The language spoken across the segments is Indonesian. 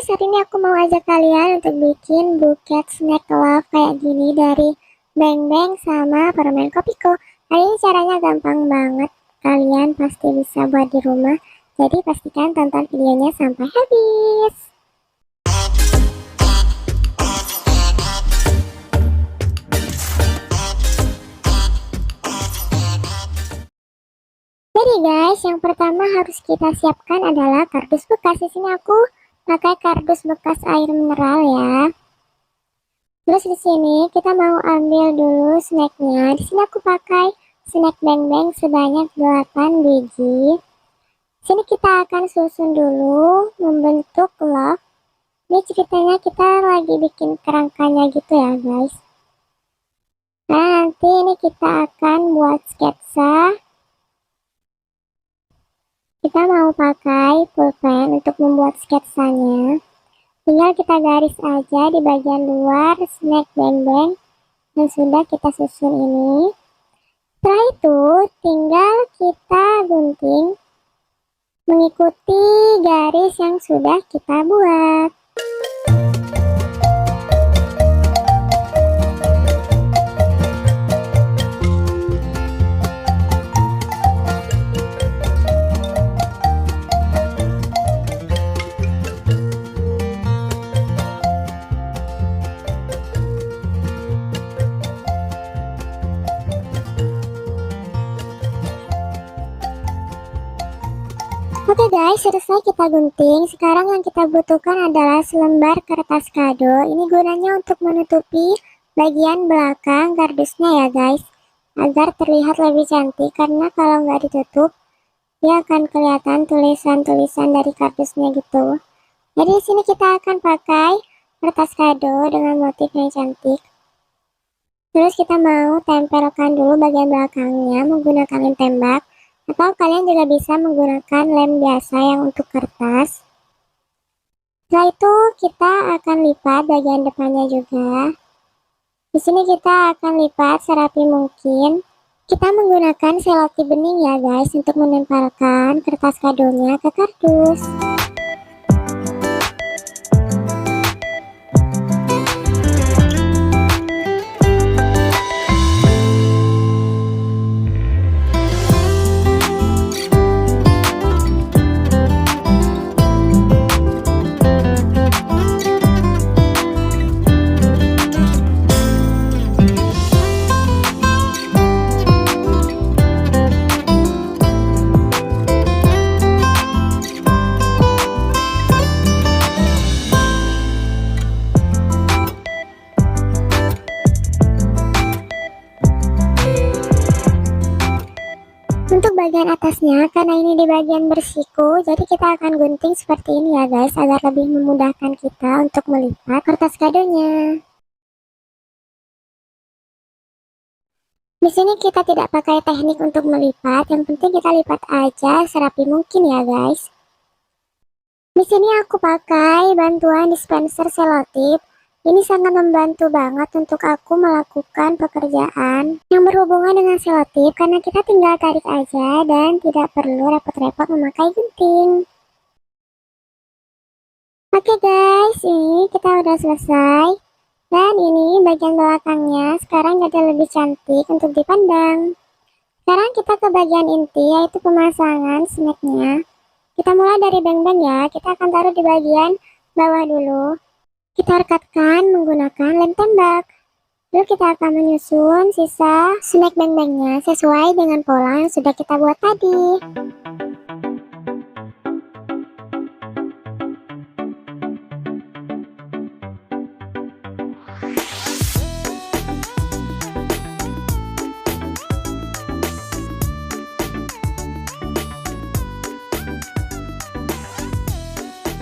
guys, hari ini aku mau ajak kalian untuk bikin buket snack love kayak gini dari Bang Bang sama permen Kopiko. Hari ini caranya gampang banget, kalian pasti bisa buat di rumah. Jadi pastikan tonton videonya sampai habis. Jadi guys, yang pertama harus kita siapkan adalah kardus bekas. Di sini aku pakai kardus bekas air mineral ya. Terus di sini kita mau ambil dulu snacknya. Di sini aku pakai snack bang bang sebanyak 8 biji. Sini kita akan susun dulu membentuk love. Ini ceritanya kita lagi bikin kerangkanya gitu ya guys. Nah nanti ini kita akan buat sketsa kita mau pakai pulpen untuk membuat sketsanya. Tinggal kita garis aja di bagian luar snack beng-beng yang sudah kita susun ini. Setelah itu tinggal kita gunting mengikuti garis yang sudah kita buat. Oke guys, selesai kita gunting. Sekarang yang kita butuhkan adalah selembar kertas kado. Ini gunanya untuk menutupi bagian belakang kardusnya ya guys. Agar terlihat lebih cantik karena kalau nggak ditutup, dia akan kelihatan tulisan-tulisan dari kardusnya gitu. Jadi di sini kita akan pakai kertas kado dengan motif yang cantik. Terus kita mau tempelkan dulu bagian belakangnya menggunakan lem tembak atau kalian juga bisa menggunakan lem biasa yang untuk kertas. Setelah itu kita akan lipat bagian depannya juga. Di sini kita akan lipat serapi mungkin. Kita menggunakan selotip bening ya guys untuk menempelkan kertas kadonya ke kardus untuk bagian atasnya karena ini di bagian bersiku jadi kita akan gunting seperti ini ya guys agar lebih memudahkan kita untuk melipat kertas kadonya. Di sini kita tidak pakai teknik untuk melipat yang penting kita lipat aja serapi mungkin ya guys. Di sini aku pakai bantuan dispenser selotip ini sangat membantu banget untuk aku melakukan pekerjaan yang berhubungan dengan selotip karena kita tinggal tarik aja dan tidak perlu repot-repot memakai gunting. Oke guys, ini kita udah selesai. Dan ini bagian belakangnya sekarang jadi lebih cantik untuk dipandang. Sekarang kita ke bagian inti yaitu pemasangan snacknya. Kita mulai dari beng-beng ya, kita akan taruh di bagian bawah dulu. Kita rekatkan menggunakan lem tembak. Lalu kita akan menyusun sisa snack beng-bengnya sesuai dengan pola yang sudah kita buat tadi.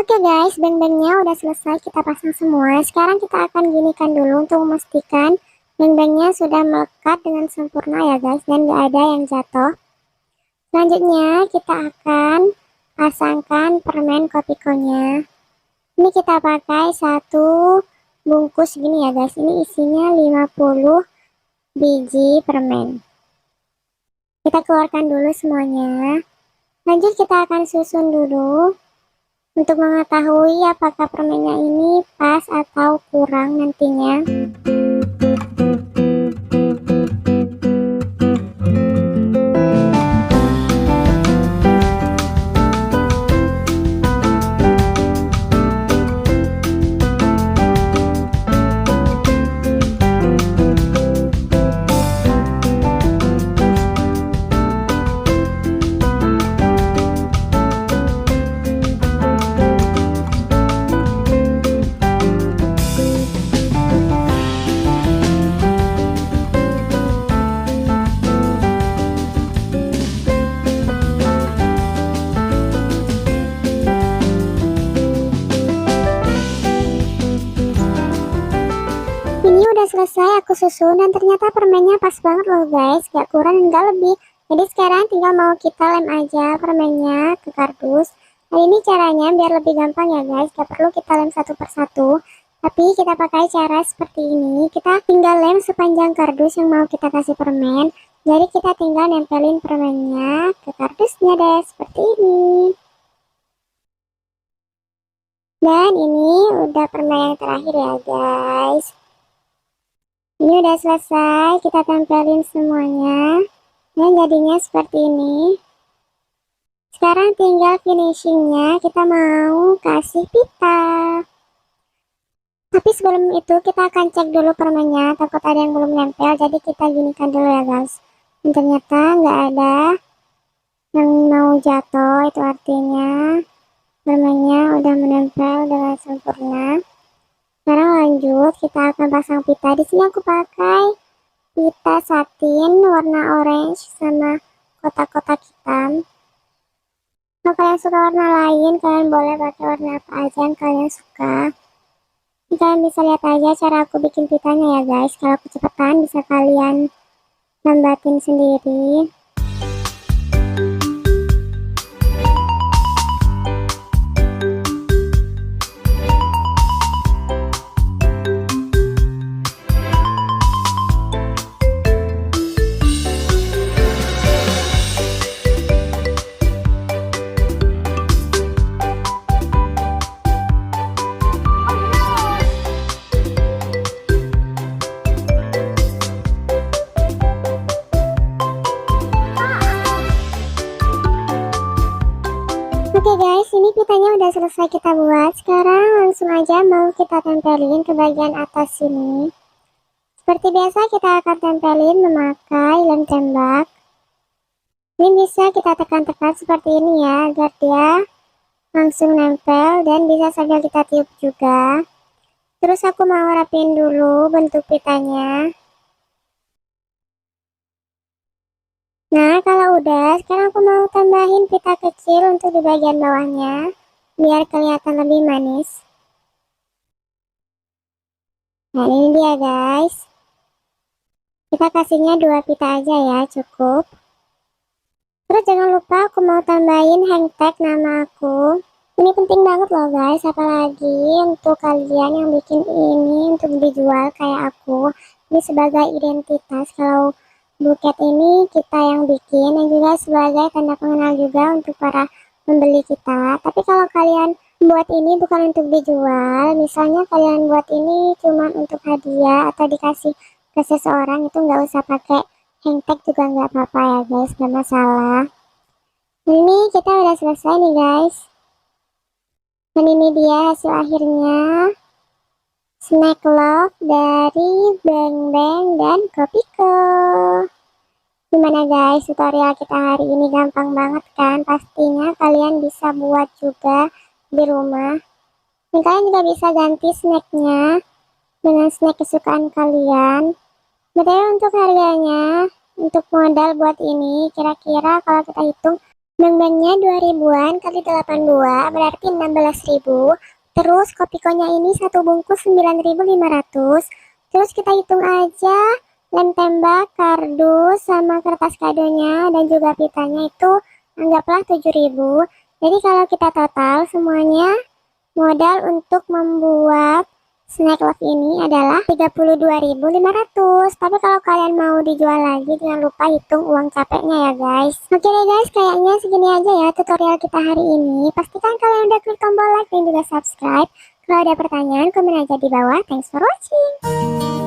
Oke guys, beng-bengnya udah selesai kita pasang semua. Sekarang kita akan ginikan dulu untuk memastikan beng-bengnya sudah melekat dengan sempurna ya guys dan gak ada yang jatuh. Selanjutnya kita akan pasangkan permen kopikonya. Ini kita pakai satu bungkus gini ya guys. Ini isinya 50 biji permen. Kita keluarkan dulu semuanya. Lanjut kita akan susun dulu untuk mengetahui apakah permennya ini pas atau kurang nantinya. Selesai aku susun dan ternyata permennya pas banget loh guys, gak kurang dan gak lebih. Jadi sekarang tinggal mau kita lem aja permennya ke kardus. Nah ini caranya biar lebih gampang ya guys, gak perlu kita lem satu persatu. Tapi kita pakai cara seperti ini, kita tinggal lem sepanjang kardus yang mau kita kasih permen. Jadi kita tinggal nempelin permennya ke kardusnya deh, seperti ini. Dan ini udah permen yang terakhir ya guys. Ini udah selesai, kita tempelin semuanya. Dan jadinya seperti ini. Sekarang tinggal finishingnya, kita mau kasih pita. Tapi sebelum itu kita akan cek dulu permennya, takut ada yang belum nempel, jadi kita ginikan dulu ya guys. Dan ternyata nggak ada yang mau jatuh, itu artinya permennya udah menempel dengan sempurna. Sekarang lanjut, kita akan pasang pita. Di sini aku pakai pita satin warna orange sama kotak-kotak hitam. Kalau kalian suka warna lain, kalian boleh pakai warna apa aja yang kalian suka. Ini kalian bisa lihat aja cara aku bikin pitanya ya guys. Kalau kecepatan bisa kalian lambatin sendiri. Udah selesai kita buat. Sekarang langsung aja mau kita tempelin ke bagian atas sini. Seperti biasa kita akan tempelin memakai lem tembak. Ini bisa kita tekan-tekan seperti ini ya, agar dia langsung nempel dan bisa sambil kita tiup juga. Terus aku mau rapin dulu bentuk pitanya. Nah, kalau udah, sekarang aku mau tambahin pita kecil untuk di bagian bawahnya, biar kelihatan lebih manis. Nah, ini dia guys. Kita kasihnya dua pita aja ya, cukup. Terus jangan lupa aku mau tambahin hang tag nama aku. Ini penting banget loh guys, apalagi untuk kalian yang bikin ini untuk dijual kayak aku. Ini sebagai identitas kalau buket ini kita yang bikin dan juga sebagai tanda pengenal juga untuk para pembeli kita. Tapi kalau kalian buat ini bukan untuk dijual. Misalnya kalian buat ini cuma untuk hadiah atau dikasih ke seseorang itu nggak usah pakai tag juga nggak apa-apa ya guys. Nggak masalah. Ini kita udah selesai nih guys. Dan ini dia hasil akhirnya. Snack love dari Bang Bang dan Kopiko gimana guys? Tutorial kita hari ini gampang banget kan? Pastinya kalian bisa buat juga di rumah. Dan kalian juga bisa ganti snacknya dengan snack kesukaan kalian. Btw untuk harganya untuk modal buat ini kira-kira kalau kita hitung bang-bangnya 2000an kali 82 berarti 16.000 Terus kopikonya ini satu bungkus 9.500. Terus kita hitung aja lem tembak, kardus, sama kertas kadonya dan juga pitanya itu anggaplah 7.000. Jadi kalau kita total semuanya modal untuk membuat snack love ini adalah 32.500 tapi kalau kalian mau dijual lagi jangan lupa hitung uang capeknya ya guys. Oke deh guys kayaknya segini aja ya tutorial kita hari ini. Pastikan kalian udah klik tombol like dan juga subscribe. Kalau ada pertanyaan komen aja di bawah. Thanks for watching